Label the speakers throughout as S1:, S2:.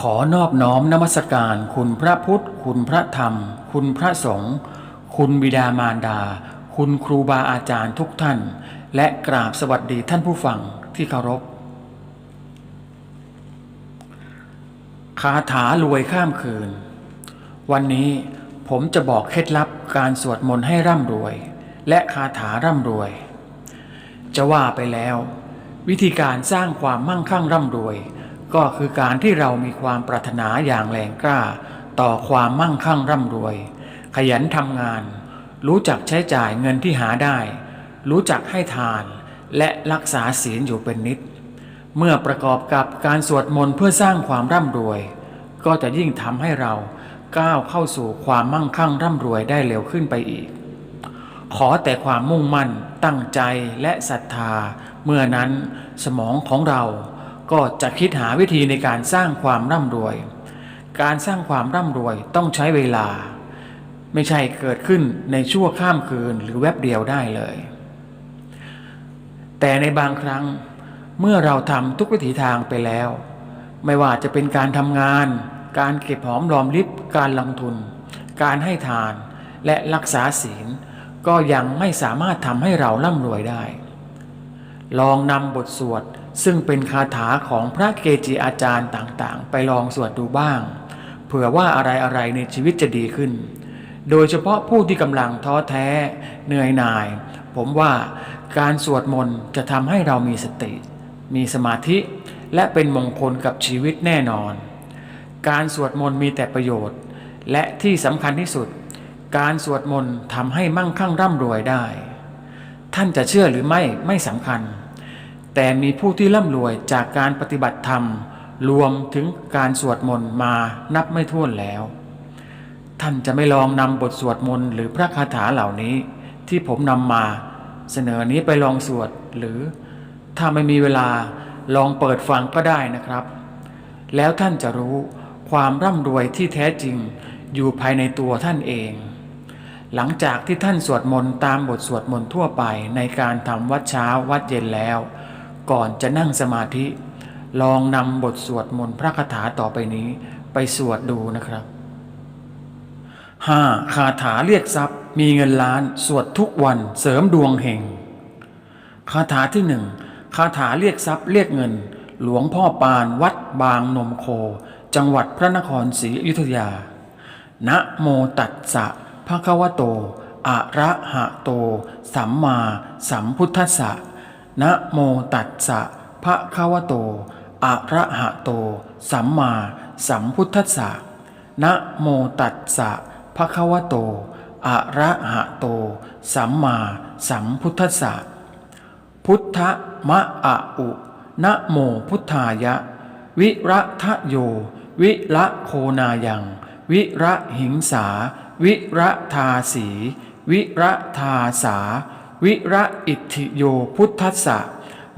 S1: ขอนอบน้อมนมัสการคุณพระพุทธ คุณพระธรรม คุณพระสงฆ์คุณบิดามารดา คุณครูบาอาจารย์ทุกท่าน และกราบสวัสดีท่านผู้ฟังที่เคารพคาถารวยข้ามคืน วันนี้ผมจะบอกเคล็ดลับการสวดมนต์ให้ร่ำรวย และคาถาร่ำรวย จะว่าไปแล้ว วิธีการสร้างความมั่งคั่งร่ำรวย ก็คือการที่เรามีความปรารถนาอย่างแรงกล้า ต่อความมั่งคั่งร่ำรวย ขยันทำงาน รู้จักใช้จ่ายเงินที่หาได้ รู้จักให้ทาน และรักษาศีลอยู่เป็นนิด เมื่อประกอบกับการสวดมนต์เพื่อสร้างความร่ำรวย ก็จะยิ่งทำให้เราก้าวเข้าสู่ความมั่งคั่งร่ำรวยได้เร็วขึ้นไปอีก ขอแต่ความมุ่งมั่น ตั้งใจและศรัทธา เมื่อนั้นสมองของเรา ก็จะคิดหาวิธีในการสร้างความร่ำรวย การสร้างความร่ำรวยต้องใช้เวลา ไม่ใช่เกิดขึ้นในชั่วข้ามคืนหรือแวบเดียวได้เลย แต่ในบางครั้งเมื่อเราทำทุกวิถีทางไปแล้ว ไม่ว่าจะเป็นการทำงาน การเก็บหอมรอมริบการลงทุน การให้ทานและรักษาศีล ก็ยังไม่สามารถทำให้เราร่ำรวยได้ ลองนำบทสวด ซึ่งเป็นคาถาของพระเกจิอาจารย์ต่างๆ ไปลองสวดดูบ้าง เผื่อว่าอะไรๆในชีวิตจะดีขึ้น โดยเฉพาะผู้ที่กำลังท้อแท้เหนื่อยหน่าย ผมว่าการสวดมนต์จะทำให้เรามีสติ มีสมาธิ และเป็นมงคลกับชีวิตแน่นอน การสวดมนต์มีแต่ประโยชน์ และที่สำคัญที่สุด การสวดมนต์ทำให้มั่งคั่งร่ำรวยได้ ท่านจะเชื่อหรือไม่ไม่สำคัญ แต่มีผู้ที่ร่ำรวยจากการปฏิบัติธรรม รวมถึงการสวดมนต์มานับไม่ถ้วนแล้ว ท่านจะไม่ลองนำบทสวดมนต์หรือพระคาถาเหล่านี้ ที่ผมนำมา เสนอนี้ไปลองสวดหรือ ถ้าไม่มีเวลาลองเปิดฟังก็ได้นะครับ แล้วท่านจะรู้ความร่ำรวยที่แท้จริงอยู่ภายในตัวท่านเอง หลังจากที่ท่านสวดมนต์ตามบทสวดมนต์ทั่วไปในการทำวัดเช้าวัดเย็นแล้ว ก่อนจะนั่งสมาธิ ลองนำบทสวดมนต์พระคาถาต่อไปนี้ไปสวดดูนะครับ 5. คาถาเรียกทรัพย์ มีเงินล้านสวดทุกวันเสริมดวงเฮงคาถาที่หนึ่งคาถาเรียกทรัพย์เรียกเงิน หลวงพ่อปานวัดบางนมโค จังหวัดพระนครศรีอยุธยา นะโมตัสสะภะคะวะโต อะระหะโต สัมมาสัมพุทธัสสะ นะโมตัสสะภะคะวะโต อะระหะโต สัมมาสัมพุทธัสสะนะโมตัสสะภะคะวะโต อะระหะโต สัมมาสัมพุทธัสสะพุทธมะอะอุนะโมพุทธายะ วิระทะโย วิระโคนายัง วิระหิงสา วิระทาสี วิระทาสา วิระอิทธิโยพุทธัสสะ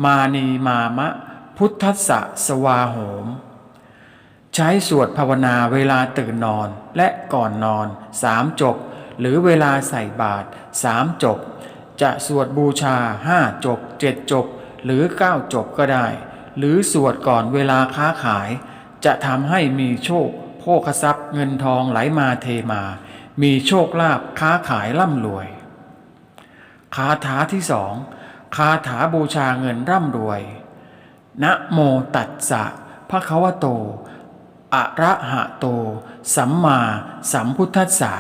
S1: มานีมามะ พุทธัสสะสวาโหม ใช้สวดภาวนาเวลาตื่นนอนและก่อนนอนสามจบ หรือเวลาใส่บาตรสามจบ จะสวดบูชาห้าจบเจ็ดจบ หรือเก้าจบก็ได้ หรือสวดก่อนเวลาค้าขาย จะทำให้มีโชคโภคทรัพย์เงินทองไหลมาเทมา มีโชคลาภค้าขายร่ำรวย คาถาที่สองคาถาบูชาเงินร่ำรวย นะโมตัสสะภะควะโต อะระหะโต สัมมาสัมพุทธัสสะ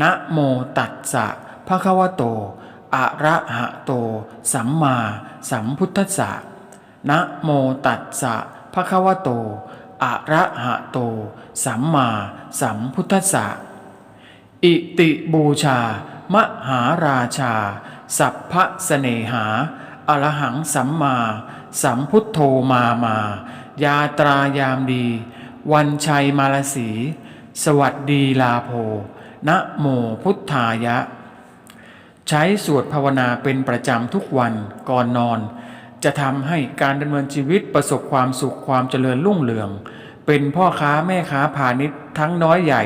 S1: นะโมตัสสะภะควะโต อะระหะโต สัมมาสัมพุทธัสสะ นะโมตัสสะภะควะโต อะระหะโต สัมมาสัมพุทธัสสะ อิติบูชามหาราชา สัพพะเสเนหา อรหังสัมมา สัมพุทโธมา มา ยาตรายามดี วันชัยมาลสี สวัสดีลาโภนะโมพุทธายะ ใช้สวดภาวนาเป็นประจำทุกวันก่อนนอน จะทำให้การดำเนินชีวิตประสบความสุขความเจริญรุ่งเรือง เป็นพ่อค้าแม่ค้าพาณิชย์ทั้งน้อยใหญ่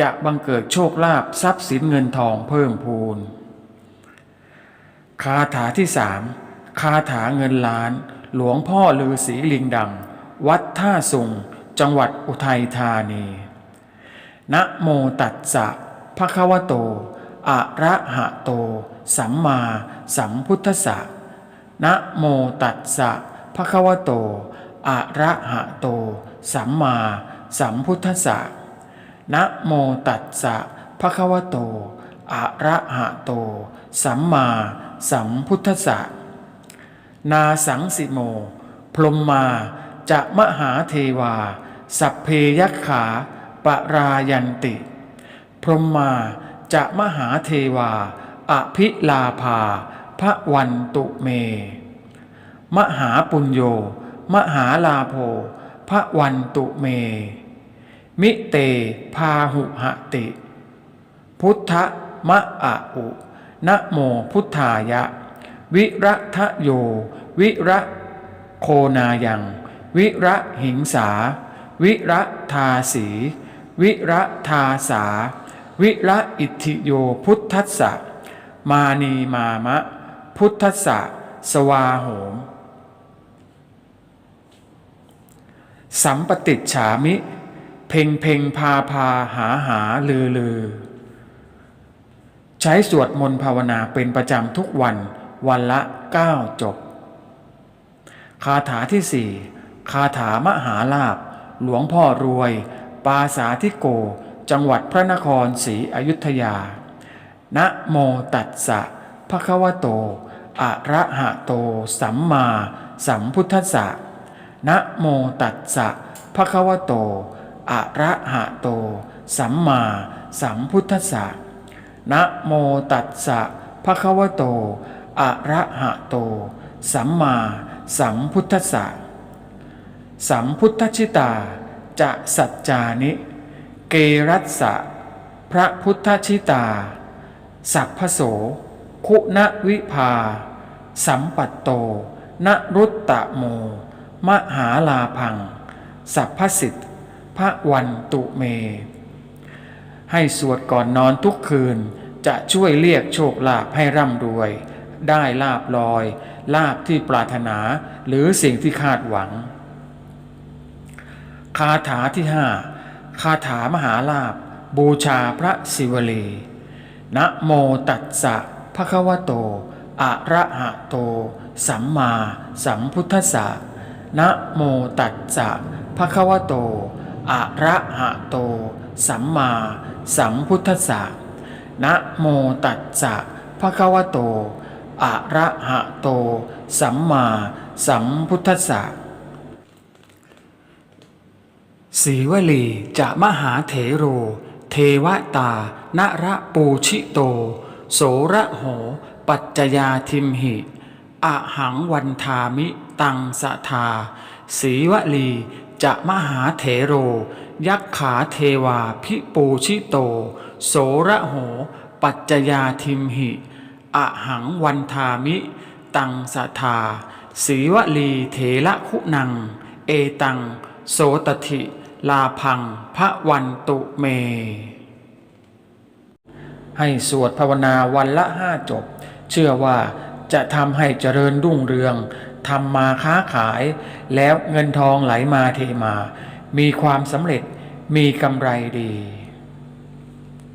S1: จะบังเกิดโชคลาภทรัพย์สินเงินทองเพิ่มพูน คาถาที่สามคาถาเงินล้าน หลวงพ่อลือศรีลิงดำ วัดท่าสุง จังหวัดอุทัยธานีนะโมตัสสะภะคะวะโต อะระหะโต สัมมาสัมพุทธัสสะนะโมตัสสะภะคะวะโต อะระหะโต สัมมาสัมพุทธัสสะนะโมตัสสะภะคะวะโต อะระหะโต สัมมา สัมพุทธสะนาสังสิโม พรหมมาจะมหาเทวา สัพเพยักขาปรายันติ พรหมมาจะมหาเทวา อภิลาภาพระวันตุเม มหาปุญโย มหาลาโภพระวันตุเม มิเตพาหุหติ พุทธมะอะอุ นะโมพุทธายะ วิระทะโย วิระโคนายัง วิระหิงสา วิระทาสี วิระทาสา วิระอิทธิโยพุทธัสสะ มานีมามะ พุทธัสสะ สวาโหม สัมปติฉามิ เพ่งเพ่งพาพาหาหาลือลือ ใช้สวดมนต์ภาวนาเป็นประจำทุกวันวันละ 9 จบ คาถาที่สี่คาถามหาลาภหลวงพ่อรวย ปาสาธิโก จังหวัดพระนครศรีอยุธยา นะโมตัสสะภะคะวะโต อะระหะโต สัมมาสัมพุทธัสสะนะโมตัสสะภะคะวะโต อะระหะโต สัมมาสัมพุทธัสสะ นะโมตัสสะภะคะวะโต อะระหะโต สัมมาสัมพุทธัสสะ สัมพุทธชิตา จะสัจจานิ เกรัสสะ พระพุทธชิตา สัพพโส คุณวิภา สัมปัตโต นรุตตะโม มหาลาพัง สัพพสิทธิ์พระวันตุเม ให้สวดก่อนนอนทุกคืน จะช่วยเรียกโชคลาภให้ร่ำรวย ได้ลาบลอย ลาบที่ปรารถนาหรือสิ่งที่คาดหวัง คาถาที่ห้าคาถามหาลาภบูชาพระศิวลีนะโมตัสสะภะคะวะโต อะระหะโต สัมมาสัมพุทธัสสะนะโมตัสสะภะคะวะโต อะระหะโต สัมมาสัมพุทธัสสะนะโมตัสสะภะคะวะโตอะระหะโต สัมมาสัมพุทธัสสะสีวลีจะมหาเถโร เทวตานระปูชิโต โสระโห ปัจจยาทิมหิอะหังวันทามิ ตังสทา สีวลี จะมหาเถโร ยักขาเทวาพิปูชิโต โสระโห ปัจจยาทิมหิอะหังวันทามิ ตังสทาสีวลีเถระคุณัง เอตัง โสตถิ ลาพังพระวันตุเม ให้สวดภาวนาวันละห้าจบ เชื่อว่าจะทำให้เจริญรุ่งเรือง ทำมาค้าขาย แล้วเงินทองไหลมาเทมา มีความสำเร็จมีกำไรดี